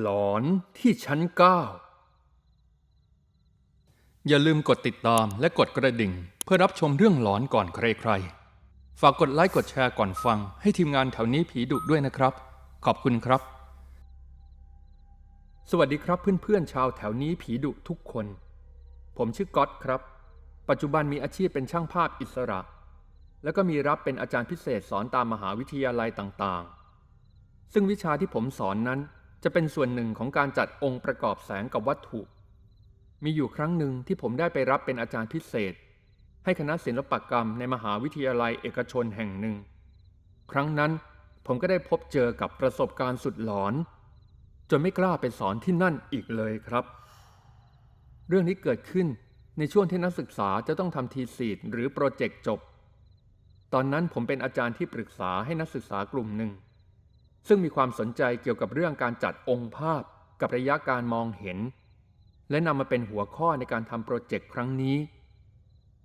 หลอนที่ชั้นเก้าอย่าลืมกดติดตามและกดกระดิ่ง เพื่อรับชมเรื่องหลอนก่อนใครๆ ฝากกดไลค์กดแชร์ก่อนฟัง ให้ทีมงานแถวนี้ผีดุด้วยนะครับ ขอบคุณครับ สวัสดีครับเพื่อนๆชาวแถวนี้ผีดุทุกคน ผมชื่อก๊อตครับ ปัจจุบันมีอาชีพเป็นช่างภาพอิสระ แล้วก็มีรับเป็นอาจารย์พิเศษสอนตามมหาวิทยาลัยต่างๆ ซึ่งวิชาที่ผมสอนนั้น จะเป็นส่วนหนึ่งของการจัดองค์ประกอบแสงกับวัตถุ มีอยู่ครั้งหนึ่งที่ผมได้ไปรับเป็นอาจารย์พิเศษ ให้คณะศิลปกรรมในมหาวิทยาลัยเอกชนแห่งหนึ่ง ครั้งนั้นผมก็ได้พบเจอกับประสบการณ์สุดหลอน จนไม่กล้าไปสอนที่นั่นอีกเลยครับ เรื่องนี้เกิดขึ้นในช่วงที่นักศึกษาจะต้องทำทีสีดหรือโปรเจกต์จบ ตอนนั้นผมเป็นอาจารย์ที่ปรึกษาให้นักศึกษากลุ่มหนึ่ง ซึ่งมีความสนใจเกี่ยวกับเรื่องการจัดองค์ภาพกับระยะการมองเห็น และนำมาเป็นหัวข้อในการทำโปรเจกต์ครั้งนี้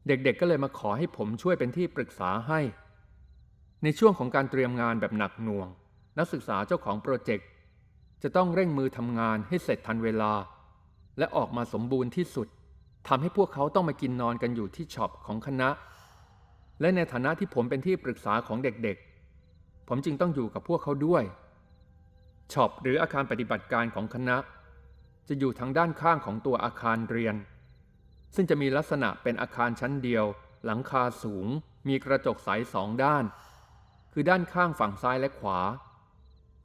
เด็กๆก็เลยมาขอให้ผมช่วยเป็นที่ปรึกษาให้ ในช่วงของการเตรียมงานแบบหนักหน่วง นักศึกษาเจ้าของโปรเจกต์จะต้องเร่งมือทำงานให้เสร็จทันเวลา และออกมาสมบูรณ์ที่สุดทำให้พวกเขาต้องมากินนอนกันอยู่ที่ช็อปของคณะ และในฐานะที่ผมเป็นที่ปรึกษาของเด็กๆ ผมจึงต้องอยู่กับพวกเขาด้วยช็อปหรืออาคารปฏิบัติการของคณะ จะอยู่ทางด้านข้างของตัวอาคารเรียน ซึ่งจะมีลักษณะเป็นอาคารชั้นเดียว หลังคาสูง มีกระจกใสสองด้าน คือด้านข้างฝั่งซ้ายและขวา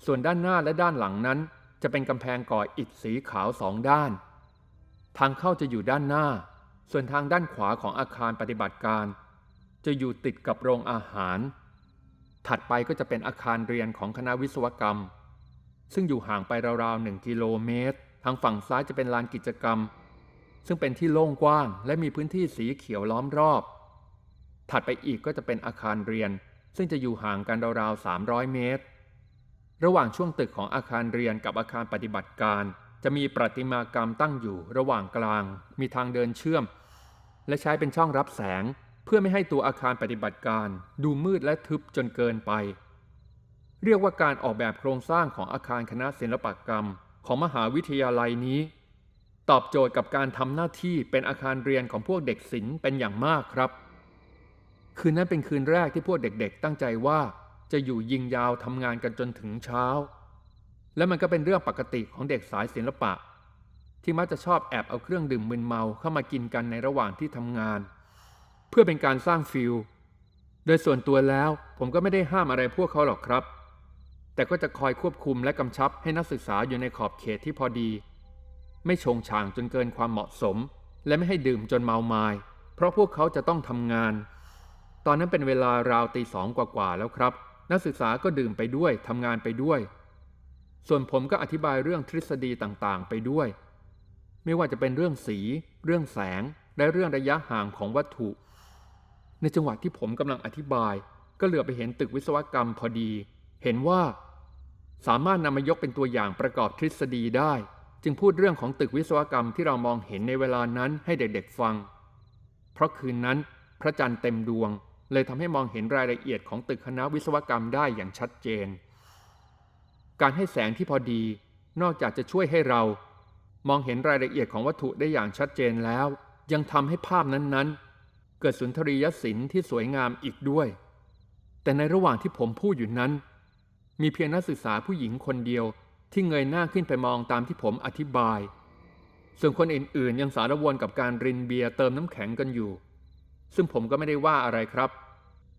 ส่วนด้านหน้าและด้านหลังนั้น จะเป็นกำแพงก่ออิฐสีขาวสองด้าน ทางเข้าจะอยู่ด้านหน้า ส่วนทางด้านขวาของอาคารปฏิบัติการ จะอยู่ติดกับโรงอาหาร ถัดไปก็จะเป็นอาคารเรียนของคณะวิศวกรรม ซึ่งอยู่ห่างไปราวๆหนึ่งกิโลเมตร ทางฝั่งซ้ายจะเป็นลานกิจกรรม ซึ่งเป็นที่โล่งกว้าง และมีพื้นที่สีเขียวล้อมรอบ ถัดไปอีกก็จะเป็นอาคารเรียน ซึ่งจะอยู่ห่างกันราวๆ300 เมตร ระหว่างช่วงตึกของอาคารเรียนกับอาคารปฏิบัติการ จะมีประติมากรรมตั้งอยู่ระหว่างกลาง มีทางเดินเชื่อม และใช้เป็นช่องรับแสง เพื่อไม่ให้ตัวอาคารปฏิบัติการดูมืดและทึบจนเกินไป เรียกว่าการออกแบบโครงสร้างของอาคารคณะศิลปกรรมของมหาวิทยาลัยนี้ ตอบโจทย์กับการทำหน้าที่เป็นอาคารเรียนของพวกเด็กศิลป์เป็นอย่างมากครับ คืนนั้นเป็นคืนแรกที่พวกเด็กๆ ตั้งใจว่าจะอยู่ยิงยาวทำงานกันจนถึงเช้า และมันก็เป็นเรื่องปกติของเด็กสายศิลปะ ที่มักจะชอบแอบเอาเครื่องดื่มมึนเมาเข้ามากินกันในระหว่างที่ทำงาน เพื่อเป็นการสร้างฟิลโดยส่วนตัวแล้วผมก็ไม่ได้ห้ามอะไรพวกเขาหรอกครับ แต่ก็จะคอยควบคุมและกำชับให้นักศึกษาอยู่ในขอบเขตที่พอดี ไม่ชงช่างจนเกินความเหมาะสม และไม่ให้ดื่มจนเมามาย เพราะพวกเขาจะต้องทำงาน ตอนนั้นเป็นเวลาราวตีสองกว่าๆแล้วครับ นักศึกษาก็ดื่มไปด้วยทำงานไปด้วย ส่วนผมก็อธิบายเรื่องทฤษฎีต่างๆ ไปด้วย ไม่ว่าจะเป็นเรื่องสี เรื่องแสง และเรื่องระยะห่างของวัตถุ ในจังหวะที่ผมกำลังอธิบาย ก็เหลือไปเห็นตึกวิศวกรรมพอดี เห็นว่า สามารถนำมายกเป็นตัวอย่างประกอบทฤษฎีได้ จึงพูดเรื่องของตึกวิศวกรรมที่เรามองเห็นในเวลานั้นให้เด็กๆฟัง เพราะคืนนั้น พระจันทร์เต็มดวง เลยทำให้มองเห็นรายละเอียดของตึกคณะวิศวกรรมได้อย่างชัดเจน การให้แสงที่พอดี นอกจากจะช่วยให้เรา มองเห็นรายละเอียดของวัตถุได้อย่างชัดเจนแล้ว ยังทำให้ภาพนั้นๆ เกิดสุนทรียศิลป์ที่สวยงามอีกด้วย แต่ในระหว่างที่ผมพูดอยู่นั้น มีเพียงนักศึกษาผู้หญิงคนเดียวที่เงยหน้าขึ้นไปมองตามที่ผมอธิบาย ส่วนคนอื่นๆ ยังสารวนกับการรินเบียร์เติมน้ำแข็งกันอยู่ ซึ่งผมก็ไม่ได้ว่าอะไรครับ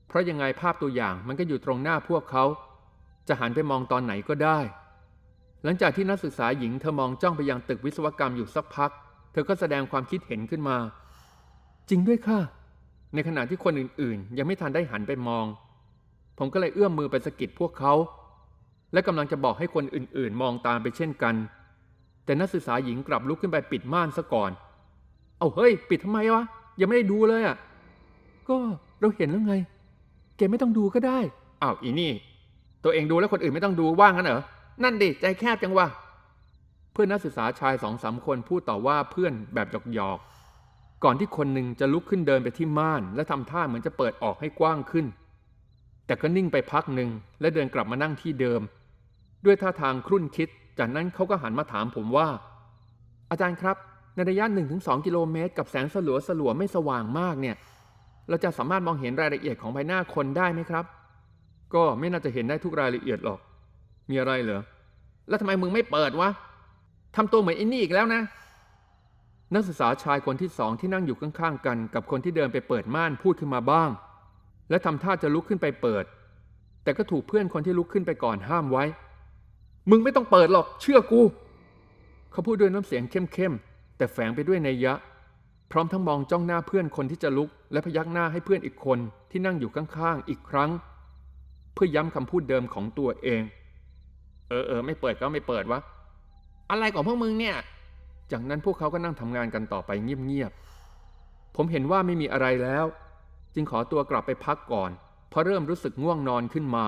เพราะยังไงภาพตัวอย่างมันก็อยู่ตรงหน้าพวกเขา จะหันไปมองตอนไหนก็ได้ หลังจากที่นักศึกษาหญิงเธอมองจ้องไปยังตึกวิศวกรรมอยู่สักพัก เธอก็แสดงความคิดเห็นขึ้นมา จริงด้วยค่ะ ในขณะที่คนอื่นๆ ยังไม่ทันได้หันไปมอง ผมก็เลยเอื้อมมือไปสะกิดพวกเขา และกำลังจะบอกให้คนอื่นๆ มองตามไปเช่นกัน แต่นักศึกษาหญิงกลับลุกขึ้นไปปิดม่านซะก่อน เอาเฮ้ย ปิดทำไมวะ ยังไม่ได้ดูเลยอะ ก็เราเห็นแล้วไง แกไม่ต้องดูก็ได้ อ้าวอีนี่ ตัวเองดูแล้วคนอื่นไม่ต้องดูว่างกันเหรอ นั่นดิใจแคบจังวะ เพื่อนนักศึกษาชายสองสามคนพูดต่อว่าเพื่อนแบบหยอกๆ ก่อนที่คนหนึ่งจะลุกขึ้นเดินไปที่ม่าน และทำท่าเหมือนจะเปิดออกให้กว้างขึ้น แต่ก็นิ่งไปพักหนึ่งและเดินกลับมานั่งที่เดิม ด้วยท่าทางครุ่นคิด จากนั้นเขาก็หันมาถามผมว่า อาจารย์ครับ ในระยะ1-2 กิโลเมตร กับแสงสลัวสลัวๆไม่สว่างมากเนี่ย เราจะสามารถมองเห็นรายละเอียดของใบหน้าคนได้ไหมครับ ก็ไม่น่าจะเห็นได้ทุกรายละเอียดหรอก มีอะไรเหรอ แล้วทำไมมึงไม่เปิดวะทำตัวเหมือนไอ้นี่อีกแล้วนะ นักศึกษาชายคนที่สองที่นั่งอยู่ข้างๆกัน กับคนที่เดินไปเปิดม่านพูดขึ้นมาบ้าง และทำท่าจะลุกขึ้นไปเปิด แต่ก็ถูกเพื่อนคนที่ลุกขึ้นไปก่อนห้ามไว้ มึงไม่ต้องเปิดหรอกเชื่อกู เขาพูดด้วยน้ำเสียงเข้มๆแต่แฝงไปด้วยนัยยะ พร้อมทั้งมองจ้องหน้าเพื่อนคนที่จะลุก และพยักหน้าให้เพื่อนอีกคนที่นั่งอยู่ข้างๆอีกครั้ง เพื่อย้ำคำพูดเดิมของตัวเอง เออเออไม่เปิดก็ไม่เปิดวะอะไรของพวกมึงเนี่ย จากนั้นพวกเขาก็นั่งทำงานกันต่อไปเงียบๆ ผมเห็นว่าไม่มีอะไรแล้ว จึงขอตัวกลับไปพักก่อน เพราะเริ่มรู้สึกง่วงนอนขึ้นมา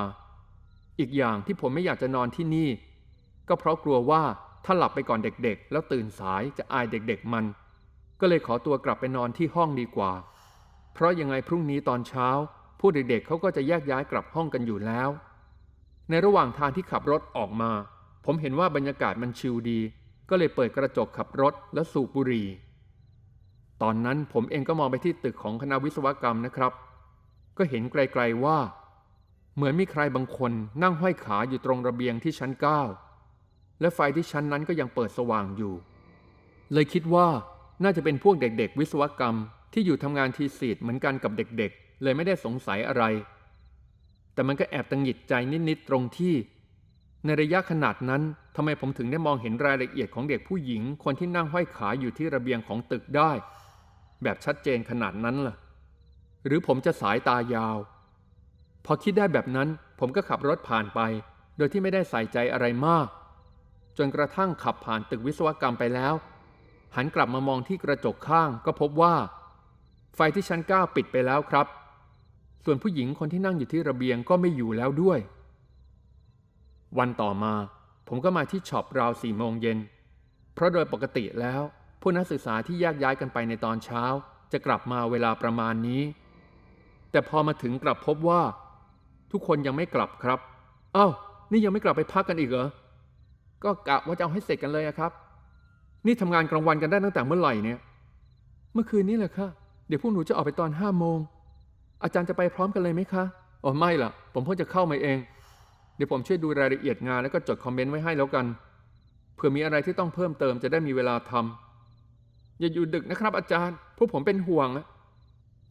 อีกอย่างที่ผมไม่อยากจะนอนที่นี่ ก็เพราะกลัวว่าถ้าหลับไปก่อนเด็กๆ แล้วตื่นสายจะอายเด็กๆมัน ก็เลยขอตัวกลับไปนอนที่ห้องดีกว่า เพราะยังไงพรุ่งนี้ตอนเช้า ผู้เด็กๆเขาก็จะแยกย้ายกลับห้องกันอยู่แล้ว ในระหว่างทางที่ขับรถออกมา ผมเห็นว่าบรรยากาศมันชิลดี ก็เลยเปิดกระจกขับรถและสูบบุหรี่ ตอนนั้นผมเองก็มองไปที่ตึกของคณะวิศวกรรมนะครับ ก็เห็นไกลๆว่า เหมือนมีใครบางคนนั่งห้อยขาอยู่ตรงระเบียงที่ชั้น 9 และไฟที่ชั้นนั้นก็ยังเปิดสว่างอยู่ เลยคิดว่าน่าจะเป็นพวกเด็กๆ วิศวกรรมที่อยู่ทำงานทีสีดเหมือนกันกับเด็กๆ เลยไม่ได้สงสัยอะไร แต่มันก็แอบตังหิดใจนิดๆตรงที่ ในระยะขนาดนั้นทำไมผมถึงได้มองเห็นรายละเอียดของเด็กผู้หญิง คนที่นั่งห้อยขาอยู่ที่ระเบียงของตึกได้ แบบชัดเจนขนาดนั้นล่ะ หรือผมจะสายตายาว พอคิดได้แบบนั้น ผมก็ขับรถผ่านไป โดยที่ไม่ได้ใส่ใจอะไรมาก จนกระทั่งขับผ่านตึกวิศวกรรมไปแล้ว หันกลับมามองที่กระจกข้างก็พบว่า ไฟที่ชั้น9ปิดไปแล้วครับ ส่วนผู้หญิงคนที่นั่งอยู่ที่ระเบียงก็ไม่อยู่แล้วด้วย วันต่อมาผมก็มาที่ช็อปราวสี่โมงเย็น เพราะโดยปกติแล้ว ผู้นักศึกษาที่แยกย้ายกันไปในตอนเช้า จะกลับมาเวลาประมาณนี้ แต่พอมาถึงกลับพบว่า ทุกคนยังไม่กลับครับอ้าวนี่ยังไม่กลับไปพักกันอีกเหรอ ก็กะว่าจะเอาให้เสร็จกันเลยครับ นี่ทำงานกลางวันกันได้ตั้งแต่เมื่อไหร่เนี่ย เมื่อคืนนี้แหละค่ะ เดี๋ยวพวกหนูจะออกไปตอนห้าโมง อาจารย์จะไปพร้อมกันเลยไหมคะ อ๋อไม่ล่ะ ผมเพิ่งจะเข้ามาเอง เดี๋ยวผมช่วยดูรายละเอียดงานแล้วก็จดคอมเมนต์ไว้ให้แล้วกัน เผื่อมีอะไรที่ต้องเพิ่มเติมจะได้มีเวลาทำอย่าอยู่ดึกนะครับอาจารย์ พวกผมเป็นห่วงอะ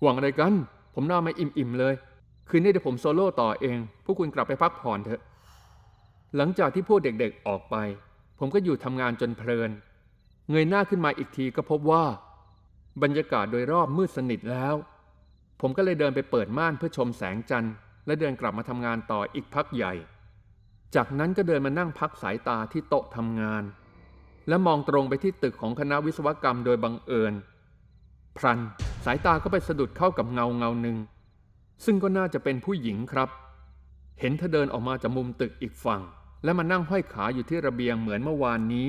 ห่วงอะไรกัน ผมนอนมาอิ่มๆเลย คืนนี้เดี๋ยวผมโซโล่ต่อเอง พวกคุณกลับไปพักผ่อนเถอะ หลังจากที่พวกเด็กๆออกไป ผมก็อยู่ทำงานจนเพลิน เงยหน้าขึ้นมาอีกทีก็พบว่า บรรยากาศโดยรอบมืดสนิทแล้ว ผมก็เลยเดินไปเปิดม่านเพื่อชมแสงจันทร์ และเดินกลับมาทำงานต่ออีกพักใหญ่ จากนั้นก็เดินมานั่งพักสายตาที่โต๊ะทำงาน และมองตรงไปที่ตึกของคณะวิศวกรรมโดยบังเอิญพลันสายตาก็ไปสะดุดเข้ากับเงาเงาหนึ่ง ซึ่งก็น่าจะเป็นผู้หญิงครับ เห็นเธอเดินออกมาจากมุมตึกอีกฝั่ง และมานั่งห้อยขาอยู่ที่ระเบียงเหมือนเมื่อวานนี้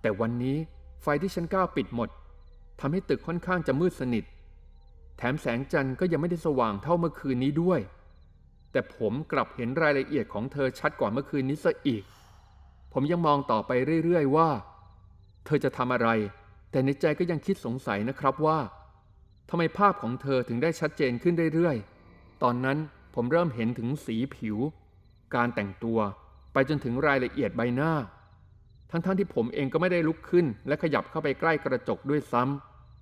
แต่วันนี้ไฟที่ชั้นเก้าปิดหมดทำให้ตึกค่อนข้างจะมืดสนิท แถมแสงจันทร์ก็ยังไม่ได้สว่างเท่าเมื่อคืนนี้ด้วย แต่ผมกลับเห็นรายละเอียดของเธอชัดกว่าเมื่อคืนนี้ซะอีก ผมยังมองต่อไปเรื่อยๆว่า เธอจะทำอะไร แต่ในใจก็ยังคิดสงสัยนะครับว่าทำไมภาพของเธอถึงได้ชัดเจนขึ้นเรื่อยๆ ตอนนั้นผมเริ่มเห็นถึงสีผิว การแต่งตัว ไปจนถึงรายละเอียดใบหน้า ทั้งๆทที่ผมเองก็ไม่ได้ลุกขึ้น และขยับเข้าไปใกล้กระจกด้วยซ้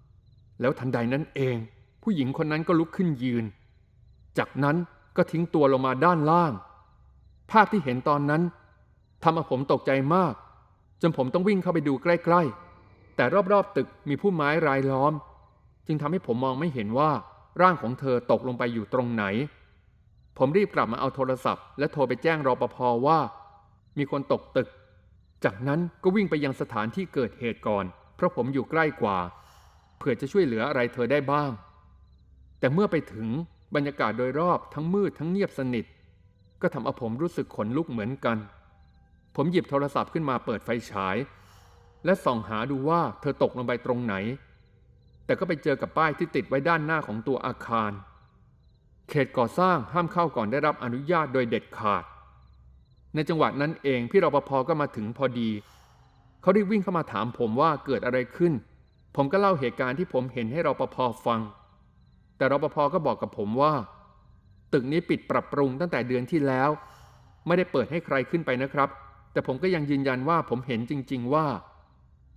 ำแล้วทันใดนั้นเอง ผู้หญิงคนนั้นก็ลุกขึ้นยืน จากนั้น ก็ทิ้งตัวลงมาด้านล่าง ภาพที่เห็นตอนนั้นทำให้ผมตกใจมาก จนผมต้องวิ่งเข้าไปดูใกล้ๆ แต่รอบๆตึกมีผู้ไม้รายล้อม จึงทำให้ผมมองไม่เห็นว่าร่างของเธอตกลงไปอยู่ตรงไหน ผมรีบกลับมาเอาโทรศัพท์ และโทรไปแจ้งรปภว่า มีคนตกตึก จากนั้นก็วิ่งไปยังสถานที่เกิดเหตุก่อน เพราะผมอยู่ใกล้กว่า เผื่อจะช่วยเหลืออะไรเธอได้บ้าง แต่เมื่อไปถึง บรรยากาศโดยรอบทั้งมืดทั้งเงียบสนิท ก็ทำเอาผมรู้สึกขนลุกเหมือนกัน ผมหยิบโทรศัพท์ขึ้นมาเปิดไฟฉาย และส่องหาดูว่าเธอตกลงไปตรงไหน แต่ก็ไปเจอกับป้ายที่ติดไว้ด้านหน้าของตัวอาคาร เขตก่อสร้างห้ามเข้าก่อนได้รับอนุญาตโดยเด็ดขาด ในจังหวะนั้นเองพี่รปภก็มาถึงพอดี เขารีบวิ่งเข้ามาถามผมว่าเกิดอะไรขึ้น ผมก็เล่าเหตุการณ์ที่ผมเห็นให้รปภฟัง แต่รปภก็บอกกับผมว่า ตึกนี้ปิดปรับปรุงตั้งแต่เดือนที่แล้ว ไม่ได้เปิดให้ใครขึ้นไปนะครับ แต่ผมก็ยังยืนยันว่าผมเห็นจริง ๆว่า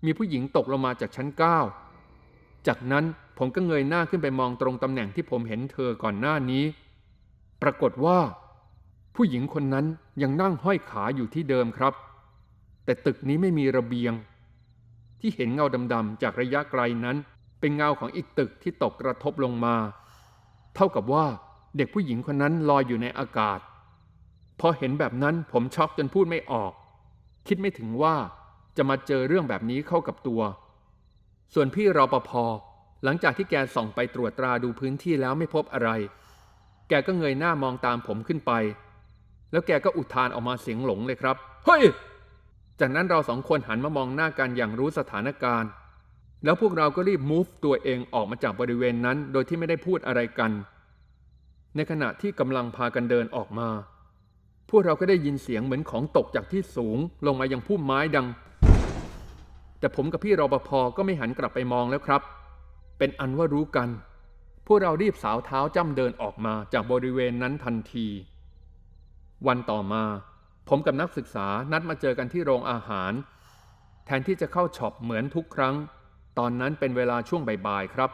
มีผู้หญิงตกลงมาจากชั้นเก้าจากนั้นผมก็เงยหน้าขึ้นไปมองตรงตำแหน่งที่ผมเห็นเธอก่อนหน้านี้ ปรากฏว่า ผู้หญิงคนนั้นยังนั่งห้อยขาอยู่ที่เดิมครับ แต่ตึกนี้ไม่มีระเบียง ที่เห็นเงาดำๆจากระยะไกลนั้น เป็นเงาของอีกตึกที่ตกกระทบลงมา เท่ากับว่าเด็กผู้หญิงคนนั้นลอยอยู่ในอากาศ พอเห็นแบบนั้นผมช็อกจนพูดไม่ออก คิดไม่ถึงว่าจะมาเจอเรื่องแบบนี้เข้ากับตัว ส่วนพี่รอปภหลังจากที่แกส่องไปตรวจตราดูพื้นที่แล้วไม่พบอะไร แกก็เงยหน้ามองตามผมขึ้นไป แล้วแกก็อุทานออกมาเสียงหลงเลยครับ เฮ้ย จากนั้นเราสองคนหันมามองหน้ากันอย่างรู้สถานการณ์ แล้วพวกเราก็รีบ move ตัวเองออกมาจากบริเวณนั้น โดยที่ไม่ได้พูดอะไรกัน ในขณะที่กำลังพากันเดินออกมา พวกเราก็ได้ยินเสียงเหมือนของตกจากที่สูง ลงมายังพุ่มไม้ดัง แต่ผมกับพี่รปภก็ไม่หันกลับไปมองแล้วครับ เป็นอันว่ารู้กัน พวกเรารีบสาวเท้าจ้ำเดินออกมาจากบริเวณนั้นทันที วันต่อมา ผมกับนักศึกษานัดมาเจอกันที่โรงอาหาร แทนที่จะเข้าช็อปเหมือนทุกครั้ง ตอนนั้นเป็นเวลาช่วงบ่ายๆครับ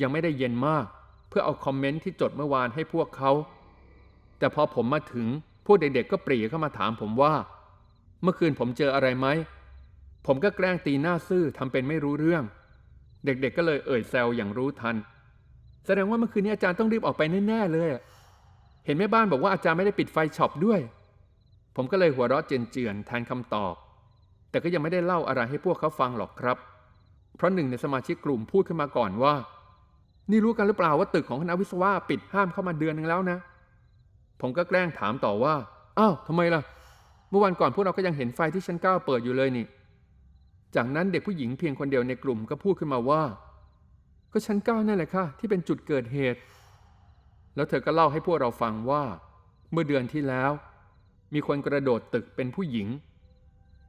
ยังไม่ได้เย็นมาก เพื่อเอาคอมเมนต์ที่จดเมื่อวานให้พวกเขา แต่พอผมมาถึงพวกเด็กๆก็ปรีเข้ามาถามผมว่า เมื่อคืนผมเจออะไรไหม ผมก็แกล้งตีหน้าซื่อทำเป็นไม่รู้เรื่อง เด็กๆก็เลยเอ่ยแซวอย่างรู้ทัน แสดงว่าเมื่อคืนนี้อาจารย์ต้องรีบออกไปแน่ๆเลย เห็นแม่บ้านบอกว่าอาจารย์ไม่ได้ปิดไฟช็อปด้วย ผมก็เลยหัวเราะเจือนๆแทนคำตอบ แต่ก็ยังไม่ได้เล่าอะไรให้พวกเขาฟังหรอกครับ เพราะหนึ่งในสมาชิกกลุ่มพูดขึ้นมาก่อนว่า นี่รู้กันหรือเปล่าว่าตึกของคณะวิศวะปิดห้ามเข้ามาเดือนหนึงแล้วนะ ผมก็แกล้งถามต่อว่าอ้าวทำไมล่ะ เมื่อวันก่อนพวกเราก็ยังเห็นไฟที่ชั้นเก้าเปิดอยู่เลยนี่ จากนั้นเด็กผู้หญิงเพียงคนเดียวในกลุ่มก็พูดขึ้นมาว่า ก็ชั้นเก้านั่นแหละค่ะที่เป็นจุดเกิดเหตุ แล้วเธอก็เล่าให้พวกเราฟังว่า เมื่อเดือนที่แล้ว มีคนกระโดดตึกเป็นผู้หญิง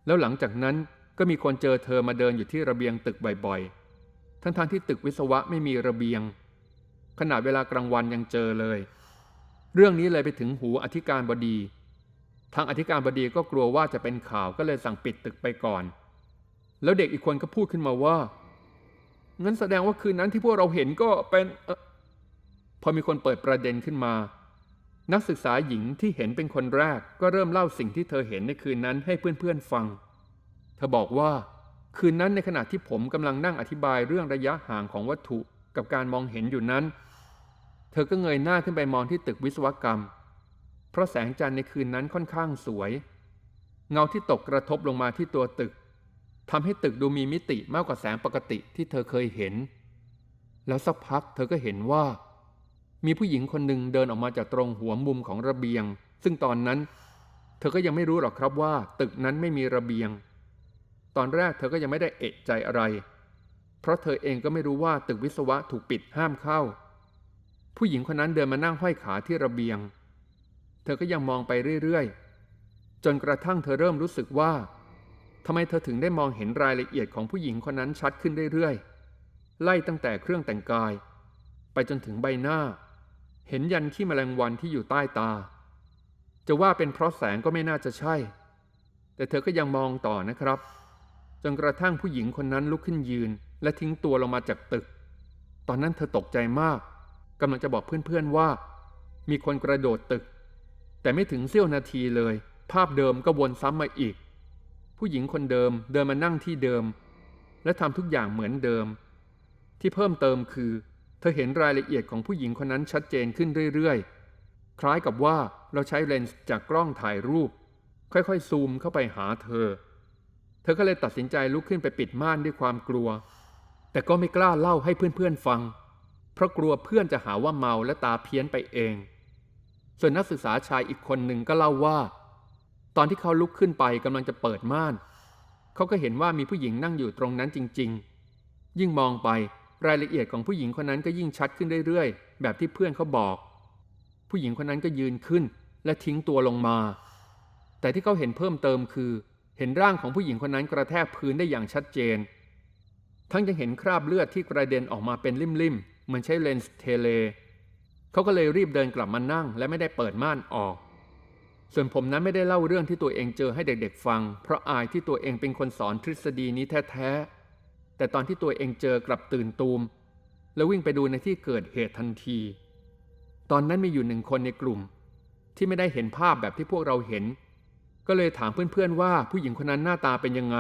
แล้วหลังจากนั้น ก็มีคนเจอเธอมาเดินอยู่ที่ระเบียงตึกบ่อยๆ ทั้งๆที่ตึกวิศวะไม่มีระเบียง ขนาดเวลากลางวันยังเจอเลย เรื่องนี้เลยไปถึงหูอธิการบดี ทางอธิการบดีก็กลัวว่าจะเป็นข่าวก็เลยสั่งปิดตึกไปก่อน แล้วเด็กอีกคนก็พูดขึ้นมาว่า งั้นแสดงว่าคืนนั้นที่พวกเราเห็นก็เป็นอพอมีคนเปิดประเด็นขึ้นมา นักศึกษาหญิงที่เห็นเป็นคนแรกก็เริ่มเล่าสิ่งที่เธอเห็นในคืนนั้นให้เพื่อนๆฟัง เธอบอกว่า คืนนั้นในขณะที่ผมกำลังนั่งอธิบายเรื่องระยะห่างของวัตถุกับการมองเห็นอยู่นั้น เธอก็เงยหน้าขึ้นไปมองที่ตึกวิศวกรรม เพราะแสงจันทร์ในคืนนั้นค่อนข้างสวย เงาที่ตกกระทบลงมาที่ตัวตึกทำให้ตึกดูมีมิติมากกว่าแสงปกติที่เธอเคยเห็น แล้วสักพักเธอก็เห็นว่า มีผู้หญิงคนหนึ่งเดินออกมาจากตรงหัวมุมของระเบียง ซึ่งตอนนั้น เธอก็ยังไม่รู้หรอกครับว่า ตึกนั้นไม่มีระเบียง ตอนแรกเธอก็ยังไม่ได้เอะใจอะไร เพราะเธอเองก็ไม่รู้ว่าตึกวิศวะถูกปิดห้ามเข้า ผู้หญิงคนนั้นเดินมานั่งห้อยขาที่ระเบียง เธอก็ยังมองไปเรื่อยๆ จนกระทั่งเธอเริ่มรู้สึกว่าทำไมเธอถึงได้มองเห็นรายละเอียดของผู้หญิงคนนั้นชัดขึ้นเรื่อยๆ ไล่ตั้งแต่เครื่องแต่งกาย ไปจนถึงใบหน้า เห็นยันขี้แมลงวันที่อยู่ใต้ตา จะว่าเป็นเพราะแสงก็ไม่น่าจะใช่ แต่เธอก็ยังมองต่อนะครับ จนกระทั่งผู้หญิงคนนั้นลุกขึ้นยืน และทิ้งตัวลงมาจากตึก ตอนนั้นเธอตกใจมากกำลังจะบอกเพื่อนๆว่า มีคนกระโดดตึก แต่ไม่ถึงเสี้ยวนาทีเลย ภาพเดิมก็วนซ้ำมาอีก ผู้หญิงคนเดิมเดินมานั่งที่เดิม และทำทุกอย่างเหมือนเดิม ที่เพิ่มเติมคือ เธอเห็นรายละเอียดของผู้หญิงคนนั้นชัดเจนขึ้นเรื่อยๆ คล้ายกับว่าเราใช้เลนส์จากกล้องถ่ายรูป ค่อยๆซูมเข้าไปหาเธอ เธอก็เลยตัดสินใจลุกขึ้นไปปิดม่านด้วยความกลัว แต่ก็ไม่กล้าเล่าให้เพื่อนๆฟัง เพราะกลัวเพื่อนจะหาว่าเมาและตาเพี้ยนไปเอง ส่วนนักศึกษาชายอีกคนหนึ่งก็เล่าว่า ตอนที่เขาลุกขึ้นไปกำลังจะเปิดม่าน เขาก็เห็นว่ามีผู้หญิงนั่งอยู่ตรงนั้นจริง ๆ ยิ่งมองไปรายละเอียดของผู้หญิงคนนั้นก็ยิ่งชัดขึ้นเรื่อยๆ แบบที่เพื่อนเขาบอก ผู้หญิงคนนั้นก็ยืนขึ้นและทิ้งตัวลงมา แต่แต่ที่เขาเห็นเพิ่มเติมคือ เห็นร่างของผู้หญิงคนนั้นกระแทกพื้นได้อย่างชัดเจน ทั้งยังเห็นคราบเลือดที่กระเด็นออกมาเป็นลิ่มๆเหมือนใช้เลนส์เทเล เขาก็เลยรีบเดินกลับมานั่ง และไม่ได้เปิดม่านออก ส่วนผมนั้นไม่ได้เล่าเรื่องที่ตัวเองเจอให้เด็กๆฟัง เพราะอายที่ตัวเองเป็นคนสอนทฤษฎีนี้แท้ๆ แต่ตอนที่ตัวเองเจอกลับตื่นตูม แล้ววิ่งไปดูในที่เกิดเหตุทันที ตอนนั้นมีอยู่หนึ่งคนในกลุ่ม ที่ไม่ได้เห็นภาพแบบที่พวกเราเห็น ก็เลยถามเพื่อนๆว่าผู้หญิงคนนั้นหน้าตาเป็นยังไง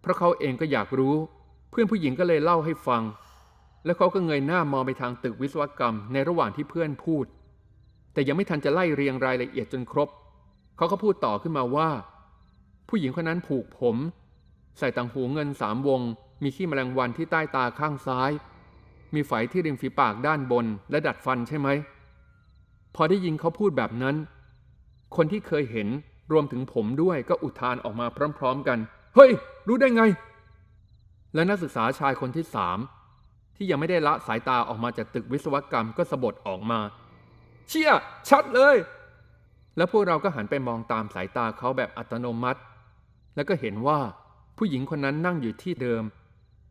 เพราะเขาเองก็อยากรู้ เพื่อนผู้หญิงก็เลยเล่าให้ฟัง แล้วเขาก็เงยหน้ามองไปทางตึกวิศวกรรมในระหว่างที่เพื่อนพูด แต่ยังไม่ทันจะไล่เรียงรายละเอียดจนครบ เขาก็พูดต่อขึ้นมาว่า ผู้หญิงคนนั้นผูกผม ใส่ต่างหูเงินสามวง มีขี้แมลงวันที่ใต้ตาข้างซ้าย มีไฝที่ริมฝีปากด้านบน และดัดฟันใช่ไหมพอได้ยินเขาพูดแบบนั้น คนที่เคยเห็น รวมถึงผมด้วยก็อุทานออกมาพร้อม ๆ กัน เฮ้ย รู้ได้ไง และนักศึกษาชายคนที่สามที่ยังไม่ได้ละสายตาออกมาจากตึกวิศวกรรมก็สะบดออกมา เชี่ย ชัดเลย แล้วพวกเราก็หันไปมองตามสายตาเขาแบบอัตโนมัติ แล้วก็เห็นว่าผู้หญิงคนนั้นนั่งอยู่ที่เดิม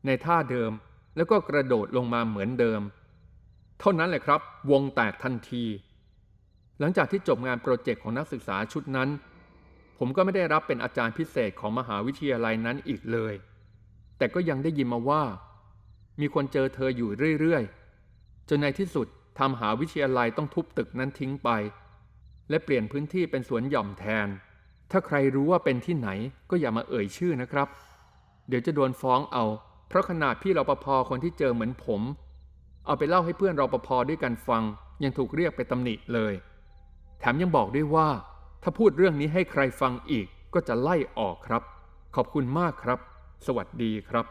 ในท่าเดิมแล้วก็กระโดดลงมาเหมือนเดิม เท่านั้นแหละครับ วงแตกทันที หลังจากที่จบงานโปรเจกต์ของนักศึกษาชุดนั้น ผมก็ไม่ได้รับเป็นอาจารย์พิเศษของมหาวิทยาลัยนั้นอีกเลย แต่ก็ยังได้ยินมาว่า มีคนเจอเธออยู่เรื่อยๆ จนในที่สุดทำมหาวิทยาลัยต้องทุบตึกนั้นทิ้งไป และเปลี่ยนพื้นที่เป็นสวนหย่อมแทน ถ้าใครรู้ว่าเป็นที่ไหนก็อย่ามาเอ่ยชื่อนะครับ เดี๋ยวจะโดนฟ้องเอา เพราะขนาดพี่รปภคนที่เจอเหมือนผม เอาไปเล่าให้เพื่อนรปภด้วยกันฟัง ยังถูกเรียกไปตำหนิเลย แถมยังบอกด้วยว่า ถ้าพูดเรื่องนี้ให้ใครฟังอีกก็จะไล่ออกครับ ขอบคุณมากครับ สวัสดีครับ